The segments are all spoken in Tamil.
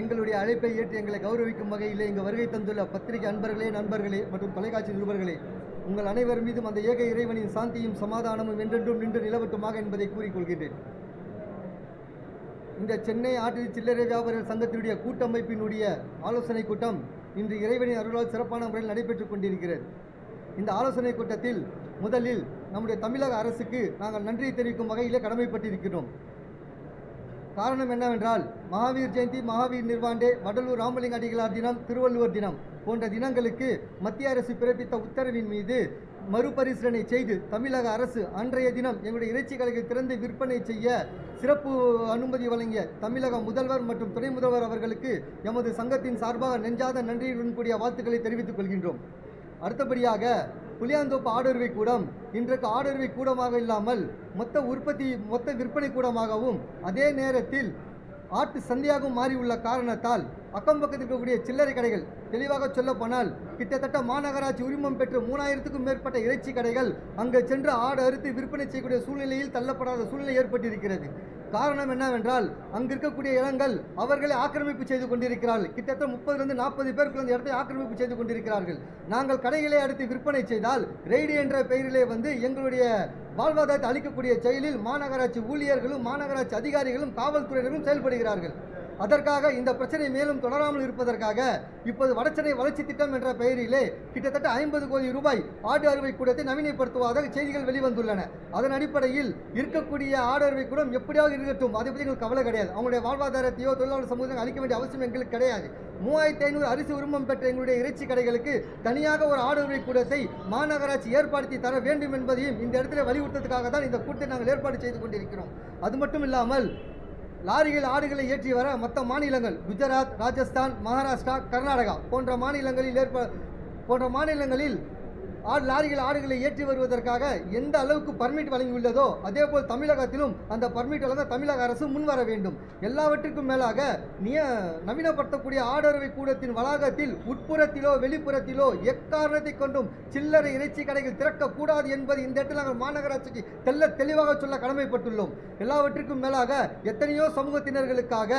எங்களுடைய அழைப்பை ஏற்று எங்களை கௌரவிக்கும் வகையில் இங்கு வருகை தந்துள்ள பத்திரிகை அன்பர்களே நண்பர்களே மற்றும் தொலைக்காட்சி நிருபர்களே உங்கள் அனைவர் மீதும் அந்த ஏக இறைவனின் சாந்தியும் சமாதானமும் என்றென்றும் நின்று நிலவட்டுமாக என்பதை கூறிக்கொள்கின்றேன். இந்த சென்னை ஆற்றில் சில்லறை வியாபாரிகள் சங்கத்தினுடைய கூட்டமைப்பினுடைய ஆலோசனை கூட்டம் இன்று இறைவனின் அருளால் சிறப்பான முறையில் நடைபெற்றுக் கொண்டிருக்கிறது. இந்த ஆலோசனை கூட்டத்தில் முதலில் நம்முடைய தமிழக அரசுக்கு நாங்கள் நன்றி தெரிவிக்கும் வகையிலே கடமைப்பட்டிருக்கிறோம். காரணம் என்னவென்றால் மகாவீர் ஜெயந்தி மகாவீர் நிர்வாண்டே வடலூர் ராமலிங்க அடிகளார் தினம் திருவள்ளுவர் தினம் போன்ற தினங்களுக்கு மத்திய அரசு பிறப்பித்த உத்தரவின் மீது மறுபரிசீலனை செய்து தமிழக அரசு அன்றைய தினம் எங்களுடைய இறைச்சி கடைகள் திறந்து விற்பனை செய்ய சிறப்பு அனுமதி வழங்கிய தமிழக முதல்வர் மற்றும் துணை முதல்வர் அவர்களுக்கு எமது சங்கத்தின் சார்பாக நெஞ்சாத நன்றியுடன் கூடிய வாழ்த்துக்களை தெரிவித்துக் கொள்கின்றோம். அடுத்தபடியாக புளியாந்தோப்பு ஆடர்வை கூடம் இன்றைக்கு ஆடர்வை கூடமாக இல்லாமல் மொத்த உற்பத்தி மொத்த விற்பனை கூடமாகவும் அதே நேரத்தில் ஆட்டு சந்தையாகவும் மாறியுள்ள காரணத்தால் அக்கம் பக்கத்தில் இருக்கக்கூடிய சில்லறை கடைகள் தெளிவாக சொல்லப்போனால் கிட்டத்தட்ட மாநகராட்சி உரிமம் பெற்ற மூணாயிரத்துக்கும் மேற்பட்ட இறைச்சி கடைகள் அங்கு சென்று ஆடு அறுத்து விற்பனை செய்யக்கூடிய சூழ்நிலையில் தள்ளப்படாத சூழ்நிலை ஏற்பட்டிருக்கிறது. காரணம் என்னவென்றால் அங்கு இருக்கக்கூடிய இடங்கள் அவர்களை ஆக்கிரமிப்பு செய்து கொண்டிருக்கிறார்கள். கிட்டத்தட்ட முப்பதுலேருந்து நாற்பது பேருக்கு அந்த இடத்தை ஆக்கிரமிப்பு செய்து கொண்டிருக்கிறார்கள். நாங்கள் கடைகளை அடுத்து விற்பனை செய்தால் ரெய்டு என்ற பெயரிலே வந்து எங்களுடைய வாழ்வாதாரத்தை அளிக்கக்கூடிய செயலில் மாநகராட்சி ஊழியர்களும் மாநகராட்சி அதிகாரிகளும் காவல்துறையினரும் செயல்படுகிறார்கள். அதற்காக இந்த பிரச்சனை மேலும் தொடராமல் இருப்பதற்காக இப்போது வடசென்னை வளர்ச்சி திட்டம் என்ற பெயரிலே கிட்டத்தட்ட ஐம்பது கோடி ரூபாய் ஆடு அறுவை கூடத்தை நவீனப்படுத்துவதாக செய்திகள் வெளிவந்துள்ளன. அதன் அடிப்படையில் இருக்கக்கூடிய ஆடு அறுவை கூடம் எப்படியாவது இருக்கட்டும். அதை பற்றி எங்களுக்கு கவலை கிடையாது. அவங்களுடைய வாழ்வாதாரத்தையோ தொழிலாளர் சமூகத்தை அளிக்க வேண்டிய அவசியம் எங்களுக்கு கிடையாது. மூவாயிரத்தி ஐநூறு அரிசி உரிமம் பெற்ற எங்களுடைய இறைச்சி கடைகளுக்கு தனியாக ஒரு ஆடு அறுவை கூடத்தை மாநகராட்சி ஏற்படுத்தி தர வேண்டும் என்பதையும் இந்த இடத்துல வலியுறுத்ததுக்காக தான் இந்த கூட்டத்தை நாங்கள் ஏற்பாடு செய்து கொண்டிருக்கிறோம். அது மட்டும் இல்லாமல் லாரிகள் ஆடுகளை ஏற்றி வர மற்ற மாநிலங்கள் குஜராத் ராஜஸ்தான் மகாராஷ்டிரா கர்நாடகா போன்ற மாநிலங்களில் ஏற்ப போன்ற மாநிலங்களில் ஆடு லாரிகள் ஆடுகளை ஏற்றி வருவதற்காக எந்த அளவுக்கு பர்மிட் வழங்கியுள்ளதோ அதே போல் தமிழகத்திலும் அந்த பர்மிட் வழங்க தமிழக அரசு முன்வர வேண்டும். எல்லாவற்றிற்கும் மேலாக நிய நவீனப்படுத்தக்கூடிய ஆடரவை கூடத்தின் வளாகத்தில் உட்புறத்திலோ வெளிப்புறத்திலோ எக்காரணத்தை கொண்டும் சில்லறை இறைச்சி கடைகள் திறக்கக்கூடாது என்பது இந்த இடத்தில் நாங்கள் மாநகராட்சிக்கு தெல்ல தெளிவாக சொல்ல கடமைப்பட்டுள்ளோம். எல்லாவற்றிற்கும் மேலாக எத்தனையோ சமூகத்தினர்களுக்காக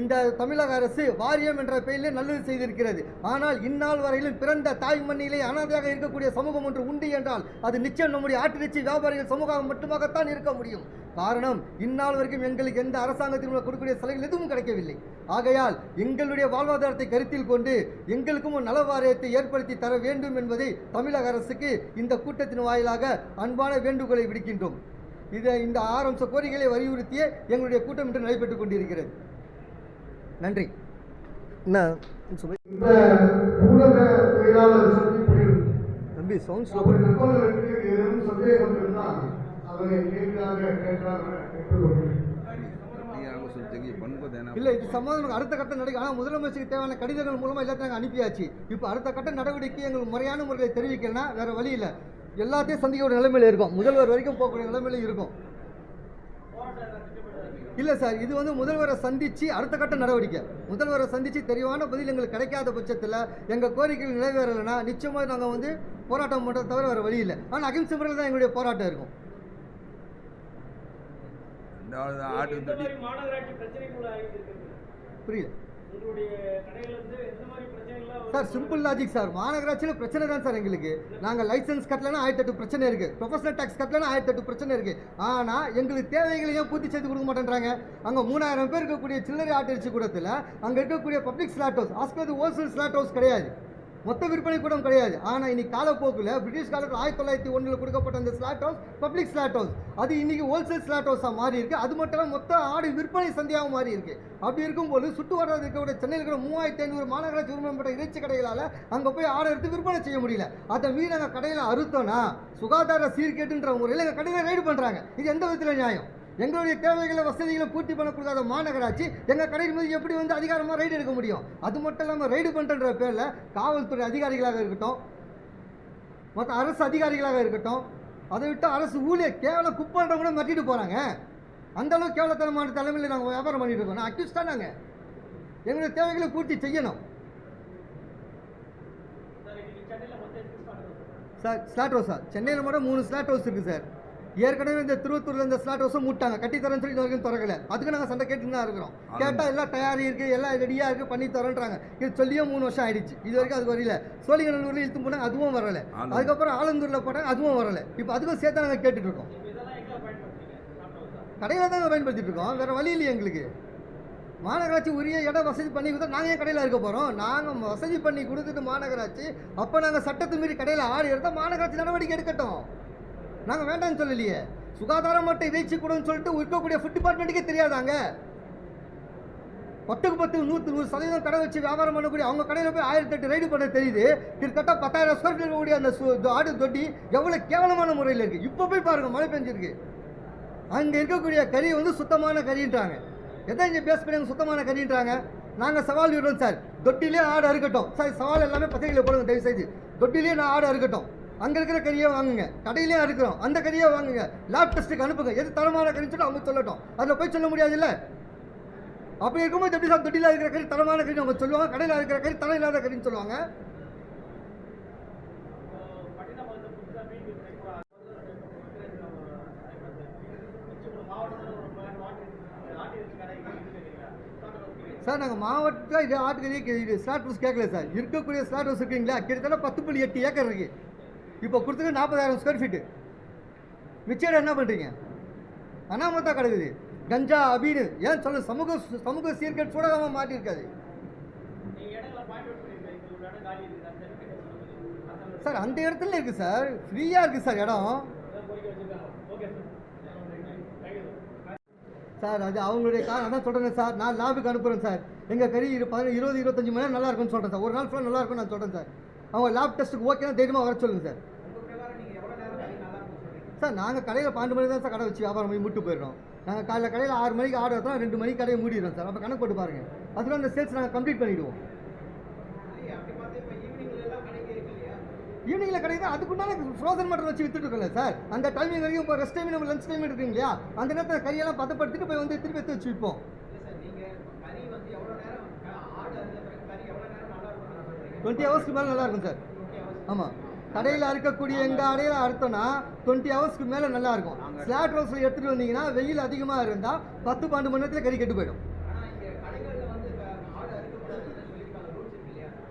இந்த தமிழக அரசு வாரியம் என்ற பெயரில் நல்லது செய்திருக்கிறது. ஆனால் இந்நாள் வரையிலும் பிறந்த தாய் மண்ணிலே அனாதையாக இருக்கக்கூடிய சமூகம் ஒன்று உண்டு என்றால் அது நிச்சயம் நம்முடைய ஆட்டிறைச்சி வியாபாரிகள் சமூகம் மட்டுமாகத்தான் இருக்க முடியும். காரணம் இந்நாள் வரைக்கும் எங்களுக்கு எந்த அரசாங்கத்தின் மூலம் கொடுக்கக்கூடிய சலுகைகள் எதுவும் கிடைக்கவில்லை. ஆகையால் எங்களுடைய வாழ்வாதாரத்தை கருத்தில் கொண்டு எங்களுக்கும் ஒரு நல வாரியத்தை ஏற்படுத்தி தர வேண்டும் என்பதை தமிழக அரசுக்கு இந்த கூட்டத்தின் வாயிலாக அன்பான வேண்டுகோளை விடுக்கின்றோம். இதை இந்த ஆரம்ப கோரிக்கைகளை வலியுறுத்தியே எங்களுடைய கூட்டம் இன்று நடைபெற்றுக் கொண்டிருக்கிறது. நன்றி. என்ன பி சவுண்ட்ஸில் இல்லை இது சம்பந்தம் அடுத்த கட்ட நடவடிக்கை ஆனால் முதலமைச்சருக்கு தேவையான கடிதங்கள் மூலமாக எல்லாத்தையும் அனுப்பியாச்சு. இப்போ அடுத்த கட்ட நடவடிக்கை எங்களுக்கு முறையான முறையை தெரிவிக்கிறேன்னா வேறு வழி இல்லை. எல்லாத்தையும் சந்திக்க ஒரு நிலைமையில் இருக்கும். முதல்வர் வரைக்கும் போகக்கூடிய நிலைமையில இருக்கும். இல்லை சார் இது வந்து முதல்வரை சந்திச்சு அடுத்த கட்ட நடவடிக்கை. முதல்வரை சந்திச்சு தெளிவான பதில் எங்களுக்கு கிடைக்காத பட்சத்தில் எங்கள் கோரிக்கைகள் நிறைவேறலைன்னா நிச்சயமாக நாங்கள் வந்து போராட்டம் பண்ணுறத தவிர வேறு வழி இல்லை. ஆனால் அகிம்சை முறையில் தான் எங்களுடைய போராட்டம் இருக்கும். புரியல. Sir simple logic sir. மாநகராட்சியில் பிரச்சனை தான் சார் எங்களுக்கு. நாங்கள் லைசன்ஸ் கட்டலன்னா ஆயிரத்தி எட்டு பிரச்சனை இருக்குது ப்ரொஃபஷனல் டேக்ஸ் கட்டலன்னா ஆயிரத்தி எட்டு பிரச்சனை இருக்குது ஆனால் எங்களுக்கு தேவைகளையும் பூர்த்தி செய்து கொடுக்க மாட்டேன்றாங்க. அங்கே மூணாயிரம் பேர் இருக்கக்கூடிய சில்லறை ஆட்டரிச்சி கூடத்தில் அங்கே இருக்கக்கூடிய பப்ளிக் ஸ்லாட் ஹவுஸ் ஆஸ்கிறது ஹோல்சேல் ஸ்லாட் ஹவுஸ் கிடையாது. மொத்த விற்பனை கூடம் கிடையாது. ஆனால் இன்னைக்கு காலப்போக்கில் பிரிட்டிஷ் காலத்தில் ஆயிரத்தி தொள்ளாயிரத்தி ஒன்றில் கொடுக்கப்பட்ட அந்த slaughter house public slaughter house அது இன்னைக்கு ஹோல்சேல் ஸ்லாட் ஹவுஸாக மாறி இருக்குது அது மட்டும் இல்லாமல் மொத்த ஆடு விற்பனை சந்தையாக மாறி இருக்கு. அப்படி இருக்கும்போது சுட்டு வட்டாரத்தில் இருக்கக்கூடிய சென்னையில் இருக்கிற மூவாயிரத்தி ஐநூறு மாநகராட்சி உரிமைப்பட்ட இறைச்சி கடைகளால் அங்கே போய் ஆடை எடுத்து விற்பனை செய்ய முடியல. அதை மீறி நாங்கள் கடையில் அறுத்தோன்னா சுகாதார சீர்கேட்டுன்ற முறையில் எங்கள் கடையில் ரைடு பண்ணுறாங்க இது எந்த விதத்தில் நியாயம்? எங்களுடைய தேவைகளை வசதிகளை பூர்த்தி பண்ண கொடுக்காத மாநகராட்சி எங்கள் கடையில் மீது எப்படி வந்து அதிகாரமாக ரைடு எடுக்க முடியும்? அது மட்டும் இல்லாமல் ரைடு பண்ணுற பேரில் காவல்துறை அதிகாரிகளாக இருக்கட்டும் மற்ற அரசு அதிகாரிகளாக இருக்கட்டும் அதை விட்டு அரசு ஊழியர் கேவலம் குப்பன்ற கூட மிரட்டிட்டு போகிறாங்க அந்த அளவுக்கு கேவலத்தனமான தலைமையில் நாங்கள் வியாபாரம் பண்ணிட்டு இருக்கோம். நான் அக்யூஸ் தான் நாங்கள் எங்களுடைய தேவைகளை பூர்த்தி செய்யணும்? சார் ஸ்லாட் ஹவுஸ் சார் சென்னையில் மட்டும் மூணு ஸ்லாட் ஹவுஸ் இருக்குது சார். ஏற்கனவே இந்த திருவத்தூர்ல இந்த ஸ்லாட் ஹவுஸும் மூட்டாங்க. கட்டி தரேன்னு சொல்லி வரைக்கும் திறக்கல. அதுக்கு நாங்கள் சண்டை கேட்டு தான் இருக்கிறோம். கேட்டால் எல்லாம் தயாரி இருக்கு எல்லாம் ரெடியாக இருக்கு பண்ணி தரோன்றாங்க. இது சொல்லியும் மூணு வருஷம் ஆயிடுச்சு. இது வரைக்கும் அது வரல சோழிங்கநல்லூர்ல இழுத்து போனாங்க அதுவும் வரல. அதுக்கப்புறம் ஆலந்தூர்ல போட்டாங்க அதுவும் வரல. இப்போ அதுக்கும் சேர்த்து நாங்கள் கேட்டுட்டு இருக்கோம். கடையில் தாங்க பயன்படுத்திட்டு இருக்கோம். வேற வழி இல்லையே எங்களுக்கு. மாநகராட்சி உரிய இடம் வசதி பண்ணி கொடுத்தா நாங்கள் ஏன் கடையில் இருக்க போகிறோம் நாங்கள் வசதி பண்ணி கொடுத்துட்டு மாநகராட்சி அப்போ நாங்கள் சட்டத்து மீறி கடையில் ஆடி எடுத்தால் மாநகராட்சி நடவடிக்கை எடுக்கட்டும். நாங்கள் வேண்டாம்னு சொல்லலையே. சுகாதாரம் மட்டும் இறைச்சி கூடன்னு சொல்லிட்டு இருக்கக்கூடிய ஃபுட் டிபார்ட்மெண்ட்டுக்கே தெரியாதாங்க? பத்துக்கு பத்து நூற்று நூறு சதவீதம் கடை வச்சு வியாபாரம் பண்ணக்கூடிய அவங்க கடையில் போய் ஆயிரத்தி எட்டு ரைடு பண்ண தெரியுது. கிட்டத்தட்ட பத்தாயிரம் ஸ்கொயர் ஃபீட் இருக்கக்கூடிய அந்த ஆடு தொட்டி எவ்வளோ கேவலமான முறையில் இருக்குது இப்போ போய் பாருங்கள் மழை பெஞ்சிருக்கு. அங்கே இருக்கக்கூடிய கறி வந்து சுத்தமான கறின்றாங்க. எதை இங்கே பேஸ் பண்ணி சுத்தமான கறின்றாங்க? நாங்கள் சவால் விடுறோம் சார் தொட்டிலே ஆடு அறுக்கட்டும். சார் சவால் எல்லாமே பத்திரிகையில் போடுங்க தயவு செய்து தொட்டிலே நான் ஆடு அறுக்கட்டும். அங்கே இருக்கிற கறியை வாங்குங்க. கடையிலே அறுக்கிறோம். அந்த கறியை வாங்குங்க. லேப் டெஸ்ட்டுக்கு அனுப்புங்க. எது தரமான கறின்னு சொல்லி அவங்க சொல்லட்டும். அதில் போய் சொல்ல முடியாதுல்ல? அப்படி இருக்கும்போது எப்படி சார் தொட்டியில் இருக்கிற கறி தரமான கறி அவங்க சொல்லுவாங்க? கடையில் இருக்கிற கறி தரம் இல்லாத கறின்னு சொல்லுவாங்க? சார் நாங்கள் மாவட்டத்தில் இது ஆட்டுக்கறியே இது ஸ்லாட் ஹவுஸ் கேட்கல சார். இருக்கக்கூடிய ஸ்லாட் ஹவுஸ் இருக்குங்களா? கிட்டத்தட்ட பத்து புள்ளி எட்டு ஏக்கர் இருக்குது இப்போ கொடுத்துருக்கு நாற்பதாயிரம் ஸ்கொயர் ஃபீட்டு மிச்சம் என்ன பண்ணுறீங்க அனாமத்தா கிடக்குது. கஞ்சா அபீனு ஏன் சொல்ல சமூக சமூக சீர்கேடு சூடகமாக மாட்டியிருக்காது? சார் அந்த இடத்துல இருக்குது சார். ஃப்ரீயாக இருக்குது சார் இடம். சார் அது அவங்களுடைய காரணம் அதான் சொல்கிறேன் சார். நான் லாபுக்கு அனுப்புகிறேன் சார். எங்கள் கறி இரு பதினஞ்சு இருபது இருபத்தஞ்சு மணி நேரம் நல்லா இருக்கும்னு சொல்கிறேன் சார். ஒரு நாள் ஃபுல்லாக நல்லா இருக்கும்னு நான் சொல்கிறேன் சார். அவங்க லேப் டெஸ்ட்டுக்கு ஓகேனா தைரியமாக வர சொல்லுங்கள் சார். சார் நாங்கள் கடையில் பன்னெண்டு மணி தான் சார் கடை வச்சு வியாபாரம் பண்ணி முட்டு போயிடுறோம். நாங்கள் காலையில் கடையில் ஆறு மணிக்கு ஆர்டர் எடுத்தோம் ரெண்டு மணிக்கு கடையை மூடிடுறோம் சார். அப்போ கணக்கு போட்டு பாருங்கள் அதுல அந்த சேல்ஸ் நாங்கள் கம்ப்ளீட் பண்ணிவிடுவோம் ஈவினிங்கில் கிடையாது அதுக்குண்டான ஃப்ரோசன் மட்டன் வச்சு வித்துட்டு இருக்கோம்ல சார். அந்த டைமிங் வரைக்கும் இப்போ ரெஸ்ட் டைம் நம்ம லஞ்ச் டைம் எடுக்கிறீங்க இல்லையா? அந்த நேரத்தில் கறியெல்லாம் பதப்படுத்திட்டு போய் வந்து திருப்பி எடுத்து வச்சு விற்போம் டுவெண்ட்டி ஹவர்ஸ்க்கு மேலே நல்லா இருக்கும் சார். ஆமாம் கடையில் அறுக்கக்கூடிய எங்கள் அடையில் அறுத்தோன்னா டுவெண்ட்டி ஹவர்ஸ்க்கு மேலே நல்லாயிருக்கும். ஸ்லாட் ஹவுஸில் எடுத்துகிட்டு வந்தீங்கன்னா வெயில் அதிகமாக இருந்தால் பத்து பன்னெண்டு மணி நேரத்தில் கறி கெட்டு போயிடும்.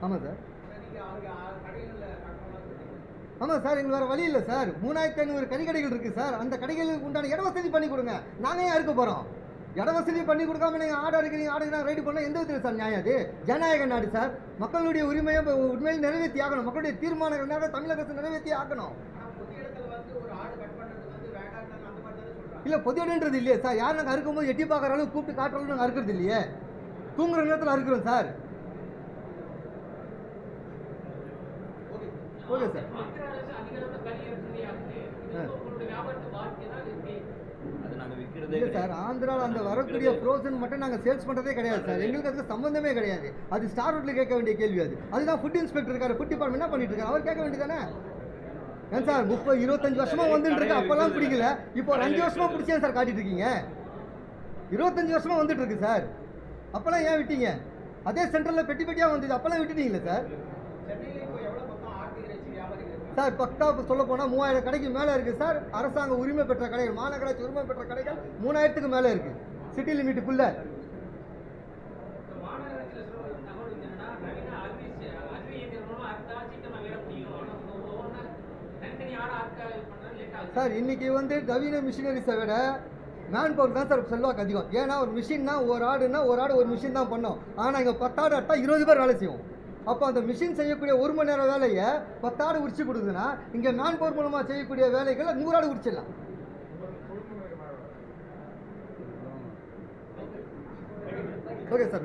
ஆமாம் சார். ஆமாம் சார் எங்களுக்கு வேறு வழி இல்லை சார். மூணாயிரத்தி ஐநூறு கறி கடைகள் இருக்குது சார். அந்த கடைகளுக்கு உண்டான இட வசதி பண்ணி கொடுங்க. நாங்கள் ஏன் அறுக்க போகிறோம் இட வசதி பண்ணி கொடுக்காம நீங்கள் ஆடு அறுக்கிறீங்க ஆடு ரைடு பண்ணால் எந்த விதத்தில் சார் நியாயம் அது? ஜனநாயக நாடு சார். மக்களுடைய உரிமையை உண்மையில் நிறைவேற்றி ஆகணும். மக்களுடைய தீர்மானங்களாக தமிழக அரசு நிறைவேற்றி ஆகணும். இல்லை பொது இடம்ன்றது இல்லையே சார். யார் நாங்கள் அறுக்கும்போது எட்டி பார்க்குற அளவுக்கு கூப்பிட்டு காட்டுற அளவுக்கு நாங்கள் அறுக்கிறது இல்லையே? தூங்குற நேரத்தில் அறுக்கிறோம் சார். Okay sir. விற்கிறதே இல்லை சார் ஆந்திராவில் அந்த வரக்கூடிய ஃப்ரோசன் மட்டும் நாங்கள் சேல்ஸ் பண்ணுறதே கிடையாது சார். எங்களுக்கு அதுக்கு சம்மந்தமே கிடையாது. அது ஸ்டார் ரோட்டில் கேட்க வேண்டிய கேள்வி அது. அதுதான் ஃபுட் இன்ஸ்பெக்டர் இருக்காரு. ஃபுட் டிபார்ட்மெண்ட் என்ன பண்ணிட்டு இருக்காரு? அவர் கேட்க வேண்டியதானே ஏன் சார் முப்பது இருபத்தஞ்சு வருஷமா வந்துட்டு இருக்கு. அப்போல்லாம் பிடிக்கல. இப்போ ஒரு அஞ்சு வருஷமா பிடிச்சேன் சார் காட்டிட்டு இருக்கீங்க? இருபத்தஞ்சு வருஷமா வந்துட்டு இருக்கு சார். அப்போல்லாம் ஏன் விட்டீங்க? அதே சென்டரில் பெட்டி பெட்டியாக வந்தது. அப்போல்லாம் விட்டுட்டீங்களே சார்? சார் பக்கா சொல்ல போனால் மூவாயிரம் கடைக்கு மேலே இருக்குது சார். அரசாங்க உரிமை பெற்ற கடைகள் மாநகராட்சி உரிமை பெற்ற கடைகள் மூணாயிரத்துக்கு மேலே இருக்குது சிட்டி லிமிட்டுக்குள்ள சார் இன்னைக்கு வந்து நவீன மிஷினரிஸை விட மேன் பவர் தான் சார் செல்வாக்கு அதிகம். ஏன்னா ஒரு மிஷின்னா ஒரு ஆடுனா ஒரு ஆடு ஒரு மிஷின் தான் பண்ணோம். ஆனால் இங்கே பத்தாடு அட்டா இருபது பேர் வேலை செய்வோம். அப்போ அந்த மிஷின் செய்யக்கூடிய ஒரு மணி நேரம் வேலையை பத்தாடு உரிச்சு கொடுக்குதுன்னா இங்கே மேன் பவர் மூலமாக செய்யக்கூடிய வேலைகளை நூறாடு உரிச்சிடலாம். Okay sir